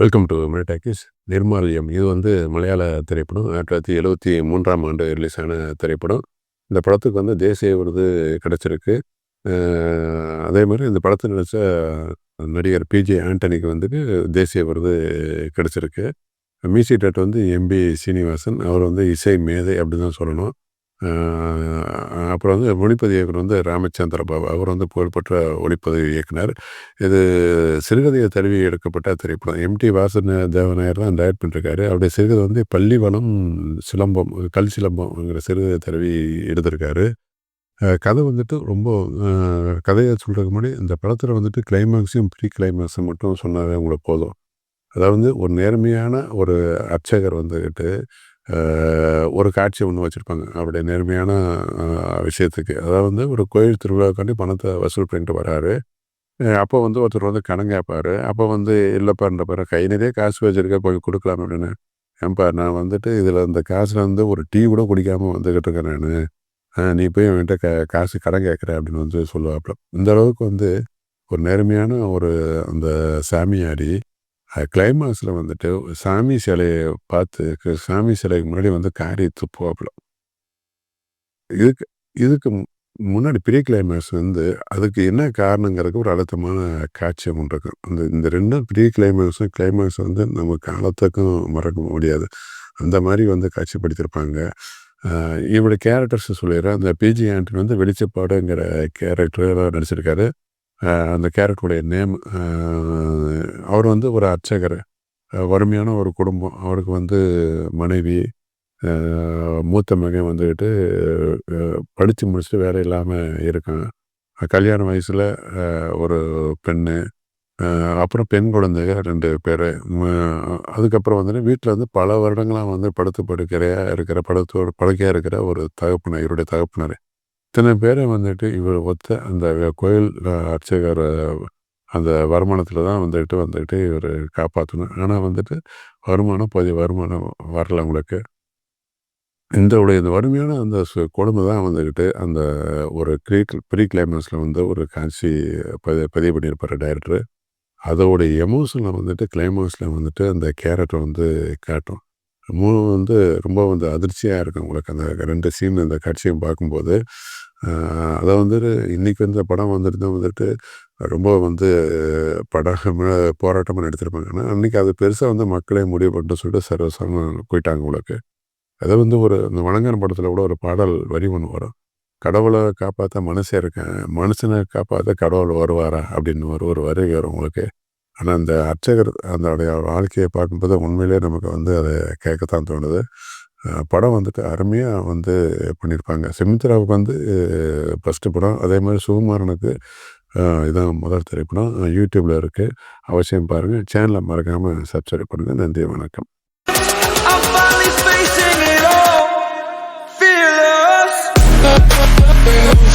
Welcome to talkies நிர்மாலயம் இது வந்து மலையாள திரைப்படம். ஆயிரத்தி தொள்ளாயிரத்தி எழுபத்தி மூன்றாம் ஆண்டு ரிலீஸ் ஆன திரைப்படம். இந்த படத்துக்கு வந்து தேசிய விருது கிடைச்சிருக்கு. அதே மாதிரி இந்த படத்தை நடித்த நடிகர் பிஜே ஆண்டனிக்கு வந்துட்டு தேசிய விருது கிடைச்சிருக்கு. மியூசிக் டேட் வந்து எம்பி சீனிவாசன். அவர் வந்து இசை மேதை அப்படி தான் சொல்லணும். அப்புறம் வந்து ஒளிப்பதிவு இயக்குனர் வந்து ராமச்சந்திர பாபு. அவர் வந்து புகழ்பெற்ற ஒளிப்பதிவு இயக்குனர். இது சிறுகதையை தழுவி எடுக்கப்பட்ட திரைப்படம். எம்டி வாசன தேவநாயர் தான் டைரக்ட் பண்ணிருக்காரு. அவருடைய சிறுகதை வந்து பள்ளிவனம் சிலம்பம் கல் சிலம்பம்ங்கிற சிறுகதை தழுவி எடுத்திருக்காரு. கதை வந்துட்டு ரொம்ப கதையை சொல்கிறதுக்கு முன்னாடி இந்த படத்தில் வந்துட்டு கிளைமேக்ஸையும் ப்ரீ கிளைமேக்ஸும் மட்டும் சொன்னாவே உங்களுக்கு போதும். அதாவது ஒரு நேர்மையான ஒரு அர்ச்சகர் வந்துக்கிட்டு ஒரு காட்சி ஒன்று வச்சுருப்பாங்க. அவருடைய நேர்மையான விஷயத்துக்கு. அதாவது வந்து ஒரு கோயில் திருவிழாக்காண்டி பணத்தை வசூல் பண்ணிட்டு வராரு. அப்போ வந்து ஒருத்தர் வந்து கடன் கேட்பாரு அப்போ வந்து இல்லைப்பான்ற பாரு கை நிறைய காசு வச்சுருக்க கொஞ்சம் கொடுக்கலாம் அப்படின்னு. ஏன்பா நான் வந்துட்டு இதில் இந்த காசில் வந்து ஒரு டீ கூட குடிக்காமல் வந்துக்கிட்டு இருக்கேன் நான். நீ போய் என்கிட்ட க காசு கடன் கேட்குற அப்படின்னு வந்து சொல்லுவாப்புல இந்த அளவுக்கு வந்து ஒரு நேர்மையான ஒரு அந்த சாமியாடி கிளைமாக்ஸில் வந்துட்டு சாமி சிலையை பார்த்து சாமி சிலைக்கு முன்னாடி வந்து காரி துப்புவாப்பில். இதுக்கு இதுக்கு மு- முன்னாடி பெரிய கிளைமேக்ஸ் வந்து அதுக்கு என்ன காரணங்கிறதுக்கு ஒரு அழுத்தமான காட்சி ஒன்று இருக்கும் அந்த இந்த ரெண்டும் பெரிய கிளைமேக்ஸும் கிளைமேக்ஸ் வந்து நம்ம காலத்துக்கும் மறக்க முடியாது. அந்த மாதிரி வந்து காட்சிப்படுத்தியிருப்பாங்க. ஆஹ் இவருடைய கேரக்டர்ஸ் சொல்லிடுறேன். அந்த பிஜி ஆண்டனி வந்து வெளிச்சப்பாடுங்கிற கேரக்டர் நடிச்சிருக்காரு. அந்த கேரக்டருடைய நேம் அவர் வந்து ஒரு அர்ச்சகர். வறுமையான ஒரு குடும்பம். அவருக்கு வந்து மனைவி மூத்த மகன் வந்துக்கிட்டு படித்து முடிச்சுட்டு வேலை இல்லாமல் இருக்கான் கல்யாண வயசில் ஒரு பெண்ணு அப்புறம் பெண் குழந்தைங்க ரெண்டு பேர். அதுக்கப்புறம் வந்துட்டு வீட்டில் வந்து பல வருடங்களாக வந்து படுத்து படுக்கையாக இருக்கிற படுத்தோட படுக்கையாக இருக்கிற ஒரு தகப்பனர் இவருடைய தகப்பனர். இத்தனை பேரை வந்துட்டு இவர் ஒத்த அந்த கோயில் அர்ச்சகர் அந்த வருமானத்தில் தான் வந்துட்டு வந்துட்டு இவர் காப்பாற்றணும் ஆனால் வந்துட்டு வருமானம் போதிய வருமானம் வரல உங்களுக்கு இந்த உடைய இந்த வறுமையான அந்த சு- கொடுமை தான் வந்துக்கிட்டு அந்த ஒரு க்ரீ ப்ரீ கிளைமேக்ஸில் வந்து ஒரு காட்சி பதிவு பதிவு பண்ணியிருப்பார் டைரக்டர் அதோடைய எமோஷனில் வந்துட்டு கிளைமேக்ஸில் வந்துட்டு அந்த கேரக்டர் வந்து காட்டும். மூணு வந்து ரொம்ப வந்து அதிர்ச்சியாக இருக்கும் உங்களுக்கு அந்த ரெண்டு சீன் அந்த காட்சியும் பார்க்கும்போது. அதை வந்துட்டு இன்றைக்கி வந்து படம் வந்துட்டு தான் வந்துட்டு ரொம்ப வந்து படம் போராட்டமாக எடுத்திருப்பாங்க ஆனால் அன்றைக்கி அது பெருசாக வந்து மக்களே முடிவு பண்ணிட்டு சொல்லிட்டு சர்வசாம போயிட்டாங்க உங்களுக்கு. அதை வந்து ஒரு இந்த வணங்கன் படத்தில் கூட ஒரு பாடல் வரி ஒன்று வரும். கடவுளை காப்பாற்ற மனுஷன் இருக்கேன் மனுஷனை காப்பாற்ற கடவுள் வருவாரா அப்படின்னு ஒரு ஒரு வரி வரும் உங்களுக்கு. ஆனால் அந்த அர்ச்சகர் அந்த வாழ்க்கையை பார்க்கும்போது உண்மையிலே நமக்கு வந்து அதை கேட்கத்தான் தோணுது. படம் வந்துட்டு அருமையாக வந்து பண்ணியிருப்பாங்க. செமித்ராவுக்கு வந்து ஃபஸ்ட்டு படம் அதே மாதிரி சுகுமாரனுக்கு இதுதான் இதான் முதல் திரைப்படம். யூடியூப்பில் இருக்குது அவசியம் பாருங்கள் சேனலை மறக்காமல் சப்ஸ்கிரைப் பண்ணுங்கள் நன்றி வணக்கம். Fearless.